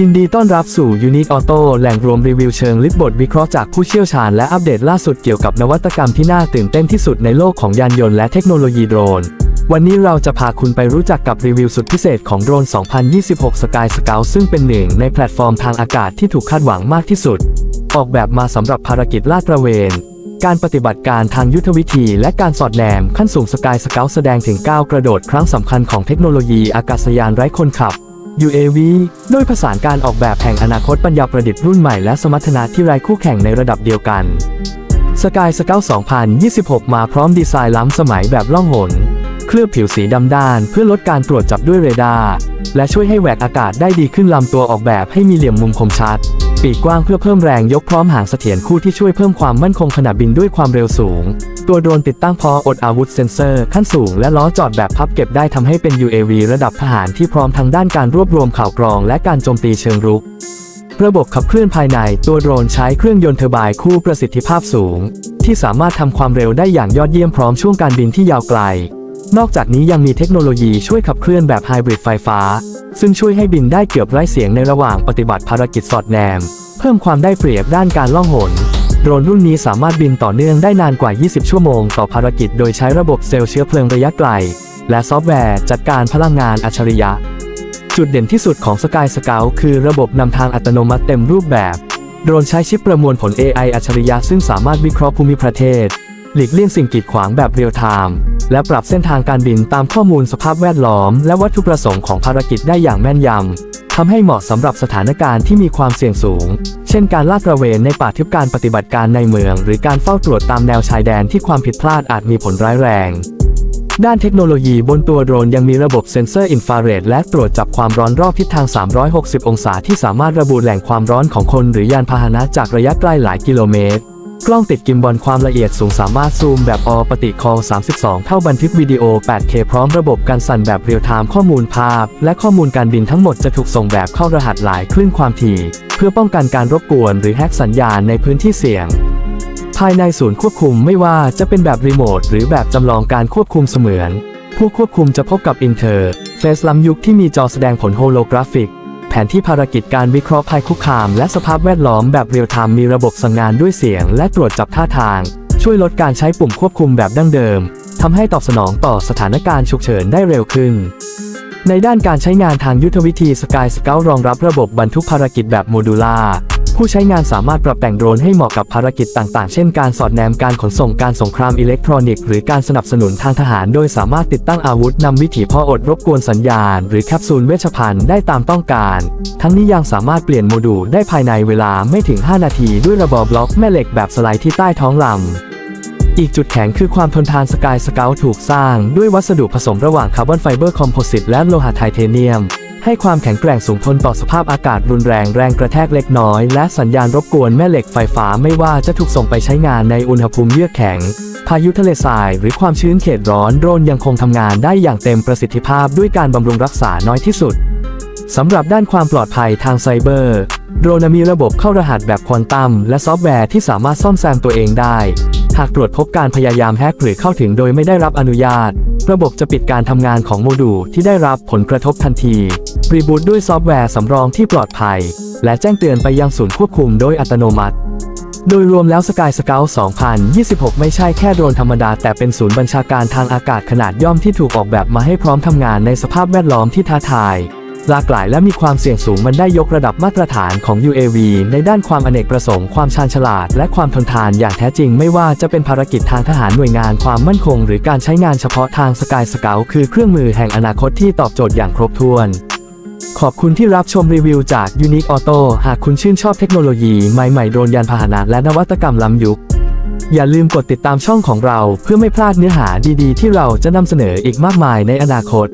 ยินดีต้อนรับสู่ Unique Auto แหล่งรวมรีวิวเชิงลึกบทวิเคราะห์จากผู้เชี่ยวชาญและอัปเดตล่าสุดเกี่ยวกับนวัตกรรมที่น่าตื่นเต้นที่สุดในโลกของยานยนต์และเทคโนโลยีโดรน วันนี้เราจะพาคุณไปรู้จักกับรีวิวสุดพิเศษของโดรน 2026 Sky Scout ซึ่งเป็นหนึ่งในแพลตฟอร์มทางอากาศที่ถูกคาดหวังมากที่สุด ออกแบบมาสำหรับภารกิจลาดตระเวน การปฏิบัติการทางยุทธวิธี และการสอดแนมขั้นสูงสกายสเกลแสดงถึงก้าวกระโดดครั้งสำคัญของเทคโนโลยีอากาศยานไร้คนขับ UAV โดยผสานการออกแบบแห่งอนาคตปัญญาประดิษฐ์รุ่นใหม่และสมรรถนะที่ไร้คู่แข่งในระดับเดียวกัน Sky Scout 2026 มาพร้อมดีไซน์ล้ำสมัยแบบล่องหน เคลือบผิวสีดำด้านเพื่อลดการตรวจจับด้วยเรดาร์และช่วยให้แหวกอากาศได้ดีขึ้นลำตัวออกแบบให้มีเหลี่ยมมุมคมชัด ปีกกว้างเพื่อเพิ่มแรงยกพร้อมหางเสถียรคู่ที่ช่วยเพิ่มความมั่นคงขณะบินด้วยความเร็วสูง ตัวโดรนติดตั้งพออดอาวุธเซ็นเซอร์ขั้นสูงและล้อจอดแบบพับเก็บได้ทำให้เป็น UAV ระดับทหารที่พร้อมทางด้านการรวบรวมข่าวกรองและการโจมตีเชิงรุก ระบบขับเคลื่อนภายในตัวโดรนใช้เครื่องยนต์เทอร์ไบน์คู่ประสิทธิภาพสูง ที่สามารถทำความเร็วได้อย่างยอดเยี่ยมพร้อมช่วงการบินที่ยาวไกล นอกจากนี้ยังมีเทคโนโลยีช่วยขับเคลื่อนแบบไฮบริดไฟฟ้า ซึ่งช่วยให้บินได้เกือบไร้เสียงในระหว่างปฏิบัติภารกิจสอดแนม เพิ่มความได้เปรียบด้านการล่องหนโดรนรุ่นนี้สามารถบินต่อเนื่องได้นานกว่า 20 ชั่วโมงต่อภารกิจโดยใช้ระบบเซลล์เชื้อเพลิงระยะไกล และซอฟต์แวร์จัดการพลังงานอัจฉริยะ จุดเด่นที่สุดของ Sky Scout คือระบบนำทางอัตโนมัติเต็มรูปแบบ โดรนใช้ชิปประมวลผล AI อัจฉริยะซึ่งสามารถวิเคราะห์ภูมิประเทศ หลีกเลี่ยงสิ่งกีดขวางแบบเรียลไทม์ และปรับเส้นทางการบินตามข้อมูลสภาพแวดล้อม และวัตถุประสงค์ของภารกิจได้อย่างแม่นยำทำให้เหมาะสำหรับสถานการณ์ที่มีความเสี่ยงสูง เช่นการลาดตระเวนในป่าทึบการปฏิบัติการในเมือง หรือการเฝ้าตรวจตามแนวชายแดนที่ความผิดพลาดอาจมีผลร้ายแรง ด้านเทคโนโลยีบนตัวโดรนยังมีระบบเซ็นเซอร์อินฟราเรดและตรวจจับความร้อนรอบทิศทาง 360 องศาที่สามารถระบุแหล่งความร้อนของคนหรือยานพาหนะจากระยะไกลหลายกิโลเมตร กล้องติดกิมบอลความละเอียดสูงสามารถซูมแบบออปติคอล32 เท่าบันทึกวิดีโอ 8K พร้อมระบบการสั่นแบบเรียลไทม์ข้อมูลภาพ และข้อมูลการบินทั้งหมดจะถูกส่งแบบเข้ารหัสหลายคลื่นความถี่ เพื่อป้องกันการรบกวนหรือแฮกสัญญาณในพื้นที่เสี่ยง ภายในศูนย์ควบคุมไม่ว่าจะเป็นแบบรีโมทหรือแบบจำลองการควบคุมเสมือน ผู้ควบคุมจะพบกับอินเทอร์เฟซล้ำยุคที่มีจอแสดงผลโฮโลกราฟิก นที่ภารกิจการวิเคราะห์ภัยคุกคาม และสภาพแวดล้อมแบบเรียลไทม์มีระบบสั่งงานด้วยเสียง และตรวจจับท่าทาง ช่วยลดการใช้ปุ่มควบคุมแบบดั้งเดิมทำให้ตอบสนองต่อสถานการณ์ฉุกเฉินได้เร็วขึ้น ในด้านการใช้งานทางยุทธวิธี Sky Scout รองรับระบบบรรทุกภารกิจแบบโมดูล่า ผู้ใช้งานสามารถปรับแต่งโดรนให้เหมาะกับภารกิจต่างๆ เช่นการสอดแนมการขนส่งการสงครามอิเล็กทรอนิกส์หรือการสนับสนุนทางทหาร โดยสามารถติดตั้งอาวุธนำวิถีพ่ออดรบกวนสัญญาณ หรือแคปซูลเวชภัณฑ์ได้ตามต้องการ ทั้งนี้ยังสามารถเปลี่ยนโมดูลได้ภายในเวลาไม่ถึง 5 นาทีด้วยระบบบล็อกแม่เหล็กแบบสไลด์ที่ใต้ท้องลำอีกจุดแข็งคือความทนทานสกายสเกลถูกสร้างด้วยวัสดุผสมระหว่างคาร์บอนไฟเบอร์คอมโพสิตและโลหะไทเทเนียม ให้ความแข็งแกร่งสูงทนต่อสภาพอากาศรุนแรงแรงกระแทกเล็กน้อย และสัญญาณรบกวนแม่เหล็กไฟฟ้าไม่ว่าจะถูกส่งไปใช้งานในอุณหภูมิเยือกแข็ง พายุทะเลทราย หรือความชื้นเขตร้อนโดรนยังคงทำงานได้อย่างเต็มประสิทธิภาพด้วยการบำรุงรักษาน้อยที่สุดสำหรับด้านความปลอดภัยทางไซเบอร์โดรนมีระบบเข้ารหัสแบบควอนตัมและซอฟต์แวร์ที่สามารถซ่อมแซมตัวเองได้ หากตรวจพบการพยายามแฮกหรือเข้าถึงโดยไม่ได้รับอนุญาต ระบบจะปิดการทำงานของโมดูลที่ได้รับผลกระทบทันที รีบูตด้วยซอฟต์แวร์สำรองที่ปลอดภัย และแจ้งเตือนไปยังศูนย์ควบคุมโดยอัตโนมัติ โดยรวมแล้ว Sky Scout 2026 ไม่ใช่แค่โดรนธรรมดา แต่เป็นศูนย์บัญชาการทางอากาศขนาดย่อมที่ถูกออกแบบมาให้พร้อมทำงานในสภาพแวดล้อมที่ท้าทาย หลากหลายและมีความเสี่ยงสูงมันได้ยกระดับมาตรฐานของ UAV ในด้านความอเนกประสงค์ความชาญฉลาด และความทนทานอย่างแท้จริง ไม่ว่าจะเป็นภารกิจทางทหารหน่วยงานความมั่นคง หรือการใช้งานเฉพาะทาง Sky Scout คือเครื่องมือแห่งอนาคตที่ตอบโจทย์อย่างครบถ้วน ขอบคุณที่รับชมรีวิวจาก Unique Auto หากคุณชื่นชอบเทคโนโลยีใหม่ๆโดรนยานพาหนะและนวัตกรรมล้ำยุค อย่าลืมกดติดตามช่องของเราเพื่อไม่พลาดเนื้อหาดีๆ ที่เราจะนำเสนออีกมากมายในอนาคต